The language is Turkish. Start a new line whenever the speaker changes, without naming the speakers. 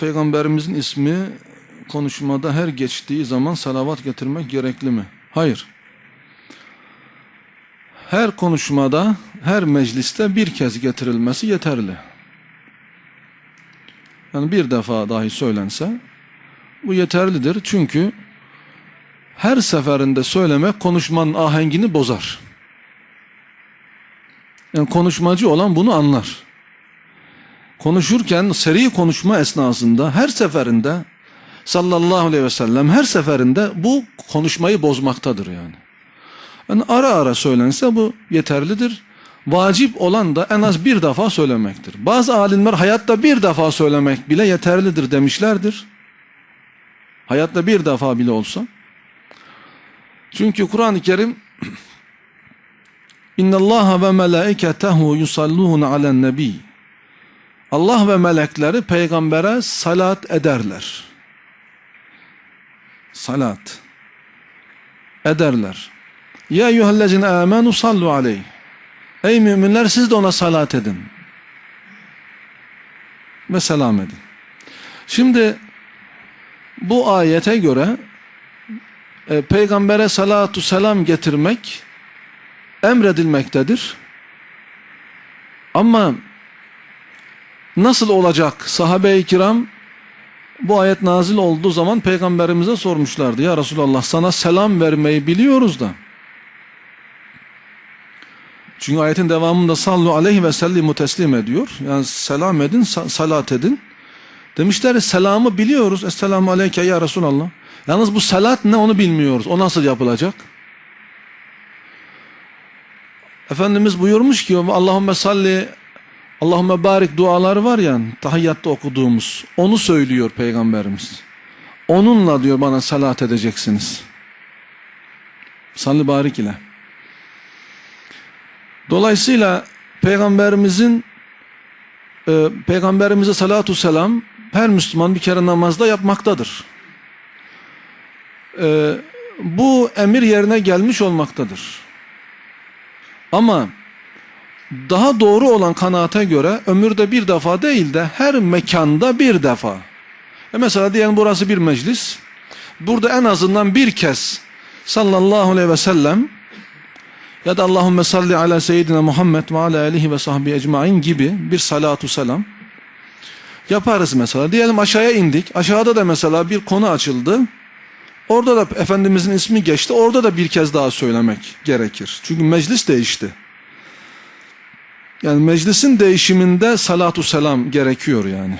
Peygamberimizin ismi konuşmada her geçtiği zaman salavat getirmek gerekli mi? Hayır. Her konuşmada, her mecliste bir kez getirilmesi yeterli. Yani bir defa dahi söylense bu yeterlidir. Çünkü her seferinde söylemek konuşmanın ahengini bozar. Yani konuşmacı olan bunu anlar. Konuşurken seri konuşma esnasında her seferinde sallallahu aleyhi ve sellem her seferinde bu konuşmayı bozmaktadır yani. Yani ara ara söylense bu yeterlidir. Vacip olan da en az bir defa söylemektir. Bazı alimler hayatta bir defa söylemek bile yeterlidir demişlerdir. Hayatta bir defa bile olsa. Çünkü Kur'an-ı Kerim İnna Allah ve melaiketehu yusallun alen nebi. Allah ve melekleri peygambere salat ederler. Salat ederler. Ya eyyühellezine amenu sallu aleyh. Ey müminler siz de ona salat edin. Ve selam edin. Şimdi bu ayete göre e, peygambere salatu selam getirmek emredilmektedir. Ama nasıl olacak sahabe-i kiram bu ayet nazil olduğu zaman peygamberimize sormuşlardı. Ya Resulallah sana selam vermeyi biliyoruz da. Çünkü ayetin devamında sallu aleyhi ve sellimu teslim ediyor. Yani selam edin, salat edin. Demişler selamı biliyoruz. Esselamu aleyke ya Resulallah. Yalnız bu salat ne onu bilmiyoruz. O nasıl yapılacak? Efendimiz buyurmuş ki Allahümme salli Allahümme barik duaları var ya tahiyyatta okuduğumuz. Onu söylüyor Peygamberimiz. Onunla diyor bana salat edeceksiniz. Salli barik ile. Dolayısıyla Peygamberimizin e, Peygamberimize salatu selam her Müslüman bir kere namazda yapmaktadır. E, bu emir yerine gelmiş olmaktadır. Ama daha doğru olan kanaate göre ömürde bir defa değil de her mekanda bir defa. E mesela diyelim burası bir meclis. Burada en azından bir kez sallallahu aleyhi ve sellem ya da Allahümme salli ala seyyidina Muhammed ve ala alihi ve sahbihi ecmain gibi bir salatu selam yaparız mesela. Diyelim aşağıya indik. Aşağıda da mesela bir konu açıldı. Orada da Efendimizin ismi geçti. Orada da bir kez daha söylemek gerekir. Çünkü meclis değişti. Yani meclisin değişiminde salatu selam gerekiyor yani.